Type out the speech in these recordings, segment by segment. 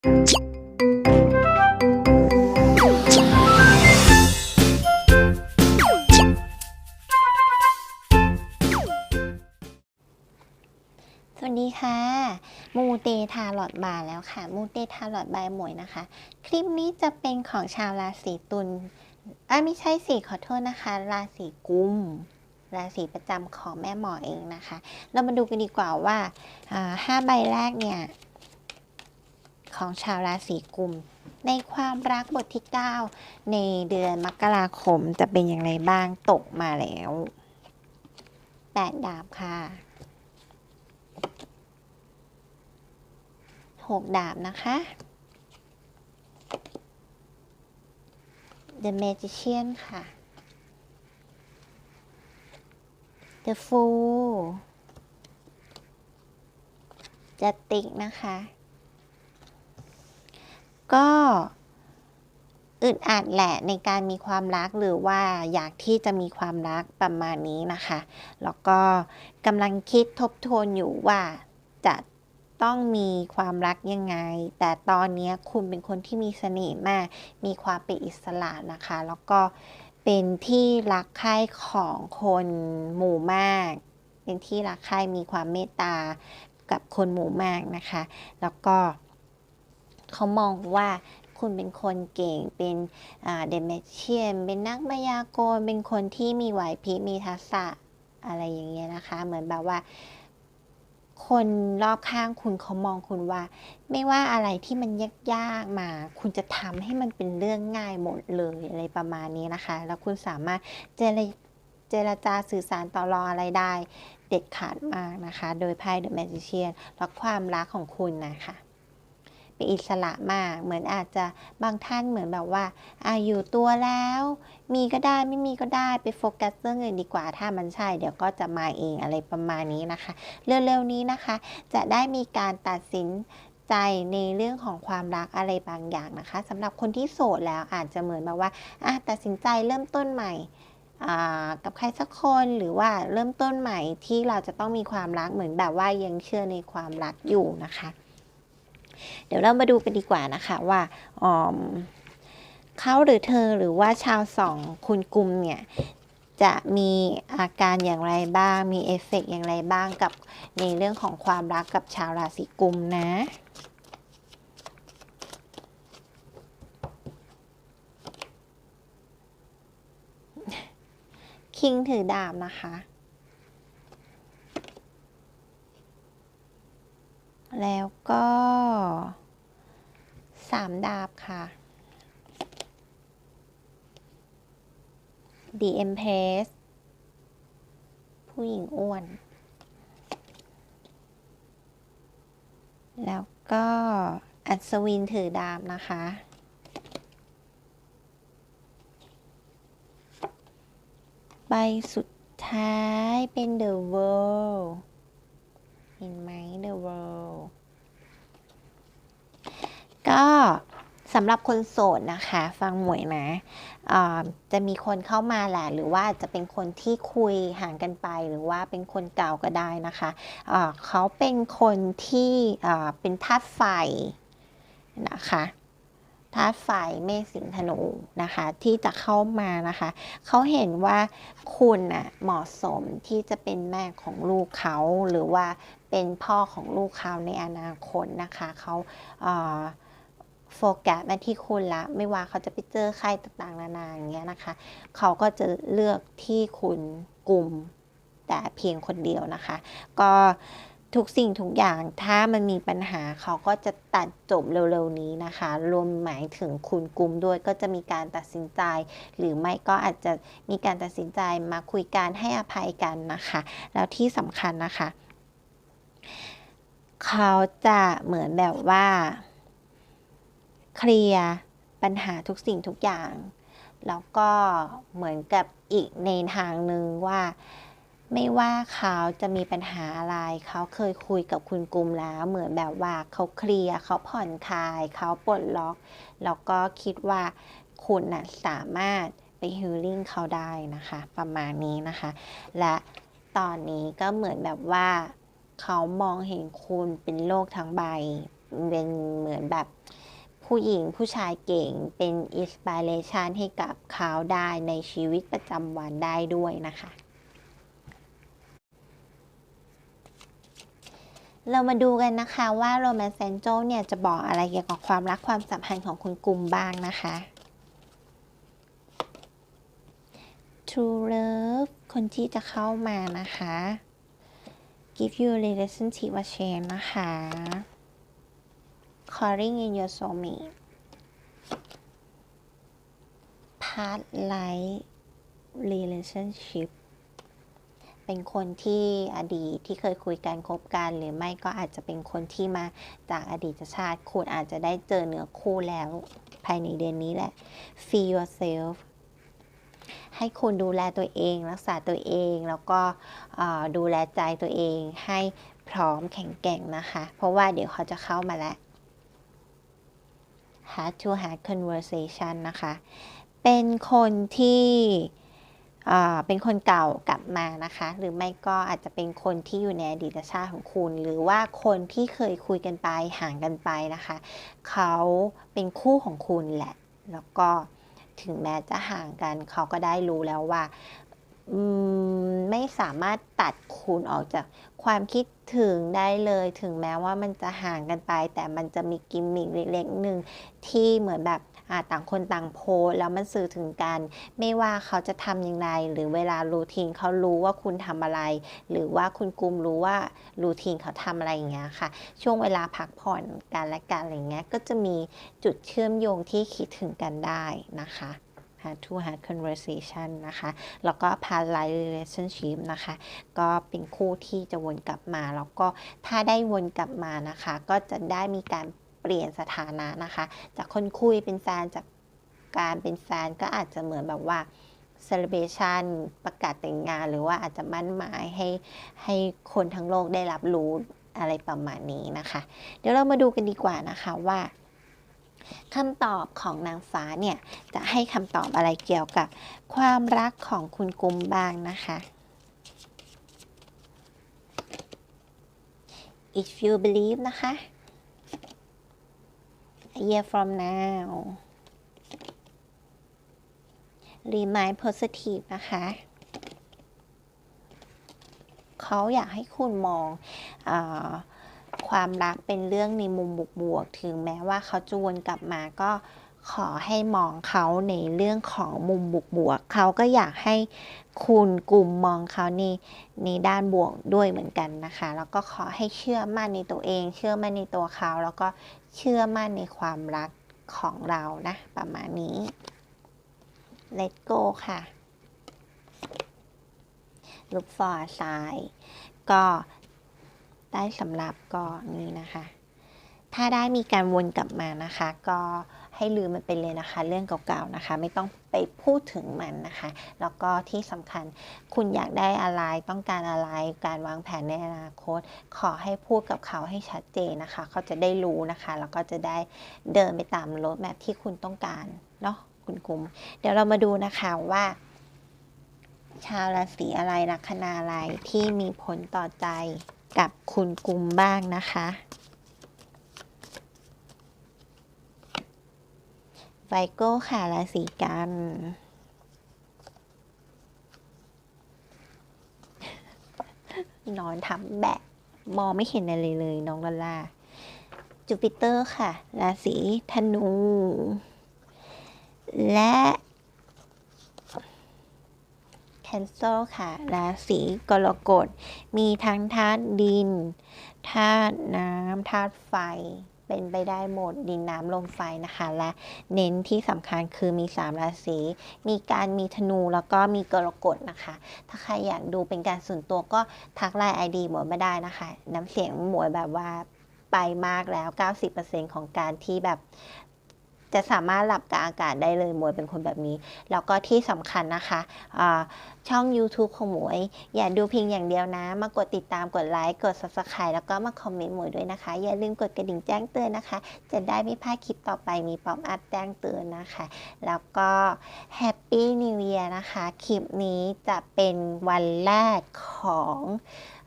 สวัสดีค่ะ มูเตทาลอดบายแล้วค่ะ มูเตทาลอดบายหมวยนะคะ คลิปนี้จะเป็นของชาวราศีตุลอะไม่ใช่สิขอโทษนะคะ ราศีกุม ราศีประจำของแม่หมอเองนะคะ เรามาดูกันดีกว่าว่าอ่าห้าใบแรกเนี่ย ของชาวราศีกุม ในความรักบทที่ 9 ในเดือนมกราคมจะเป็นอย่างไรบ้างตกมาแล้วแปดดาบค่ะหกดาบนะคะ The Magician ค่ะ The Fool จะติกนะคะ ก็อึดอัดแหละในการมีความรักหรือว่าอยากที่จะมีความรักประมาณนี้นะคะ แล้วก็กำลังคิดทบทวนอยู่ว่าจะต้องมีความรักยังไง แต่ตอนนี้คุณเป็นคนที่มีเสน่ห์มาก มีความเป็นอิสระนะคะ แล้วก็เป็นที่รักใคร่ของคนหมู่มาก เป็นที่รักใคร่มีความเมตตากับคนหมู่มากนะคะ แล้วก็ เขามองว่าคุณเป็นคนเก่ง เป็นเดเมเชียน เป็นนักมายากล เป็นคนที่มีไหวพริบมีทักษะอะไรอย่างเงี้ยนะคะ เหมือนแบบว่า คนรอบข้างคุณเขามองคุณว่า ไม่ว่าอะไรที่มันยากๆมา คุณจะทำให้มันเป็นเรื่องง่ายหมดเลยอะไรประมาณนี้นะคะ แล้วคุณสามารถเจรเจรจาสื่อสารต่อรองอะไรได้ เด็ดขาดมากนะคะ โดยไพ่ The Magician และความรักของคุณนะคะ เป็นอิสระมาก เหมือนอาจจะบางท่านเหมือนแบบว่าอาอยู่ตัวแล้ว มีก็ได้ไม่มีก็ได้ไปโฟกัสเรื่องอื่นดีกว่า ถ้ามันใช่เดี๋ยวก็จะมาเองอะไรประมาณนี้นะคะ เร็วๆนี้นะคะ จะได้มีการตัดสินใจในเรื่องของความรักอะไรบางอย่างนะคะสำหรับคนที่โสดแล้วอาจจะเหมือนแบบว่าอะตัดสินใจเริ่มต้นใหม่กับใครสักคนหรือว่าเริ่มต้นใหม่ที่เราจะต้องมีความรักเหมือนแบบว่ายังเชื่อในความรักอยู่นะคะ เดี๋ยวเรามาดูกันดีกว่านะคะว่าอืมเขาหรือเธอหรือว่าชาวสองคุณกุมเนี่ยจะมีอาการอย่างไรบ้าง มีเอฟเฟกต์อย่างไรบ้างกับในเรื่องของความรักกับชาวราศีกุมนะคิงถือดาบนะคะ แล้วก็สามดาบค่ะ The Empress ผู้หญิงอ้วน แล้วก็อัศวินถือดาบนะคะ ใบสุดท้ายเป็น The World เห็นไหม The World ก็ สำหรับคนโสดนะคะ ฟังหมวยนะอ่าจะมีคนเข้ามาแหละหรือว่าจะเป็นคนที่คุยห่างกันไป หรือว่าเป็นคนเก่าก็ได้นะคะอ่าเขาเป็นคนที่เป็นธาตุไฟนะคะธาตุไฟเมษสิงธนูนะคะ ที่จะเข้ามานะคะ เขาเห็นว่าคุณน่ะเหมาะสมที่จะเป็นแม่ของลูกเขาหรือว่าเป็นพ่อของลูกเขาในอนาคตนะคะเขาอ่า โฟกัสมาที่คุณละ ไม่ว่าเขาจะไปเจอใครต่างๆ นานาอย่างเงี้ยนะคะ เขาก็จะเลือกที่คุณกลุ่มแต่เพียงคนเดียวนะคะ ก็ทุกสิ่งทุกอย่างถ้ามันมีปัญหาเขาก็จะตัดจบเร็วๆนี้นะคะ รวมหมายถึงคุณกลุ่มด้วยก็จะมีการตัดสินใจ หรือไม่ก็อาจจะมีการตัดสินใจมาคุยกันให้อภัยกันนะคะ แล้วที่สำคัญนะคะ เขาจะเหมือนแบบว่า เคลียร์ปัญหาทุกสิ่งทุกอย่าง แล้วก็เหมือนกับอีกในทางหนึ่งว่า ไม่ว่าเขาจะมีปัญหาอะไร เขาเคยคุยกับคุณกุมแล้ว เหมือนแบบว่าเขาเคลียร์เขาผ่อนคลายเขาปลดล็อก แล้วก็คิดว่าคุณนะสามารถไปฮิลลิ่งเขาได้นะคะ ประมาณนี้นะคะ และตอนนี้ก็เหมือนแบบว่าเขามองเห็นคุณเป็นโลกทั้งใบ เป็นเหมือนแบบ ผู้หญิงผู้ชายเก่งเป็นอินสปิเรชันให้กับเขาได้ในชีวิตประจำวันได้ด้วยนะคะ เรามาดูกันนะคะว่าโรแมน c ซนโจเนี่ยจะบอกอะไรเกี่ยวกับความรักความสัมพันธ์ของคุณกลุ่มบ้างนะคะ True Love คนที่จะเข้ามานะคะ Give you relationship a change นะคะ Calling in your soulmate Past life relationship เป็นคนที่อดีตที่เคยคุยกันคบกัน หรือไม่ก็อาจจะเป็นคนที่มาจากอดีตชาติ คุณอาจจะได้เจอเนื้อคู่แล้วภายในเดือนนี้แหละ Feel yourself ให้คุณดูแลตัวเอง รักษาตัวเอง แล้วก็ดูแลใจตัวเองให้พร้อมแข็งแกร่งนะคะ เพราะว่าเดี๋ยวเขาจะเข้ามาแล้ว Heart to Heart Conversation นะคะ เป็นคนที่เป็นคนเก่ากลับมานะคะ หรือไม่ก็อาจจะเป็นคนที่อยู่ในอดีตชาติของคุณ หรือว่าคนที่เคยคุยกันไปห่างกันไปนะคะ เขาเป็นคู่ของคุณแหละ แล้วก็ถึงแม้จะห่างกัน เขาก็ได้รู้แล้วว่า ไม่สามารถตัดคุณออกจากความคิดถึงได้เลยถึงแม้ว่ามันจะห่างกันไป แต่มันจะมีกิมมิคเล็กๆหนึ่งที่เหมือนแบบต่างคนต่างโพสแล้วมันสื่อถึงกัน ไม่ว่าเขาจะทำอย่างไรหรือเวลารูทีนเขารู้ว่าคุณทำอะไร หรือว่าคุณกุมรู้ว่ารูทีนเขาทำอะไรอย่างเงี้ยค่ะ ช่วงเวลาพักผ่อนกันและกันอะไรเงี้ยก็จะมีจุดเชื่อมโยงที่คิดถึงกันได้นะคะ hard to hard conversation นะคะ แล้วก็ past life relationship นะคะ ก็เป็นคู่ที่จะวนกลับมา แล้วก็ถ้าได้วนกลับมานะคะ ก็จะได้มีการเปลี่ยนสถานะนะคะ จากคนคุยเป็นแฟนจากการเป็นแฟนก็อาจจะเหมือนแบบว่า celebration ประกาศแต่งงาน หรือว่าอาจจะมั่นหมายให้ให้คนทั้งโลกได้รับรู้อะไรประมาณนี้นะคะ เดี๋ยวเรามาดูกันดีกว่านะคะว่า คำตอบของนางฟ้าเนี่ย จะให้คำตอบอะไรเกี่ยวกับความรักของคุณกุมบ้างนะคะ if you believe นะคะ a year from now remind positive นะคะ เขาอยากให้คุณมองอ ความรักเป็นเรื่องในมุมบวกๆถึงแม้ว่าเขาจะวนกลับมาก็ขอให้มองเขาในเรื่องของมุมบวกๆเขาก็อยากให้คุณกลุ่มมองเขาในในด้านบวกด้วยเหมือนกันนะคะ แล้วก็ขอให้เชื่อมั่นในตัวเอง เชื่อมั่นในตัวเขา แล้วก็เชื่อมั่นในความรักของเรานะ ประมาณนี้ let go ค่ะ look for sign ก็ ได้สำหรับก็นี่นะคะ ถ้าได้มีการวนกลับมานะคะ ก็ให้ลืมมันไปเลยนะคะ เรื่องเก่าๆนะคะ ไม่ต้องไปพูดถึงมันนะคะ แล้วก็ที่สำคัญคุณอยากได้อะไรต้องการอะไรการวางแผนในอนาคต ขอให้พูดกับเขาให้ชัดเจนนะคะ เขาจะได้รู้นะคะแล้วก็จะได้เดินไปตามรถแมพที่คุณต้องการเนาะคุณกุมเดี๋ยวเรามาดูนะคะว่าชาวราศีอะไรลัคนาอะไรที่มีผลต่อใจ กับคุณกุมบ้างนะคะ ไวโก้ค่ะราศีกันนอนทำแบะ มองไม่เห็นอะไรเลย น้องลาลาจูปิเตอร์ค่ะ ราศีธนู และ แคนเซิลค่ะราศีกรกฎ มีทั้งธาตุดินธาตุน้ำธาตุไฟเป็นไปได้หมดดินน้ำลมไฟนะคะ และเน้นที่สำคัญคือมี 3 ราศี มีการมีธนูแล้วก็มีกรกฎนะคะ ถ้าใครอยากดูเป็นการส่วนตัวก็ทักไลน์ไอดีหมวยไมาได้นะคะ น้ำเสียงหมวยแบบว่าไปมากแล้ว 90%ของการที่แบบ จะสามารถหลับกาอากาศได้เลยหมวยเป็นคนแบบนี้ แล้วก็ที่สำคัญนะคะะช่อง YouTube ของหมวย อย่าดูเพียงอย่างเดียวนะ มากดติดตามกดไลค์กด Subscribe แล้วก็มาคอมเมนต์หมวยด้วยนะคะ อย่าลืมกดกระดิ่งแจ้งเตือนนะคะ จะได้ไม่พลาดคลิปต่อไปมีป๊อปอัพแจ้งเตือนนะคะ แล้วก็ Happy New Year นะคะ คลิปนี้จะเป็นวันแรกของ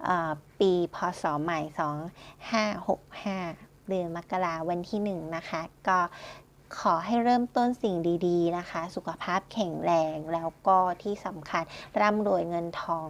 อปีพศใหม่ 2565เดือนมกราวันที่หนึ่งนะคะ ก็ ขอให้เริ่มต้นสิ่งดี ๆ นะคะ สุขภาพแข็งแรงแล้วก็ที่สำคัญร่ำรวยเงินทอง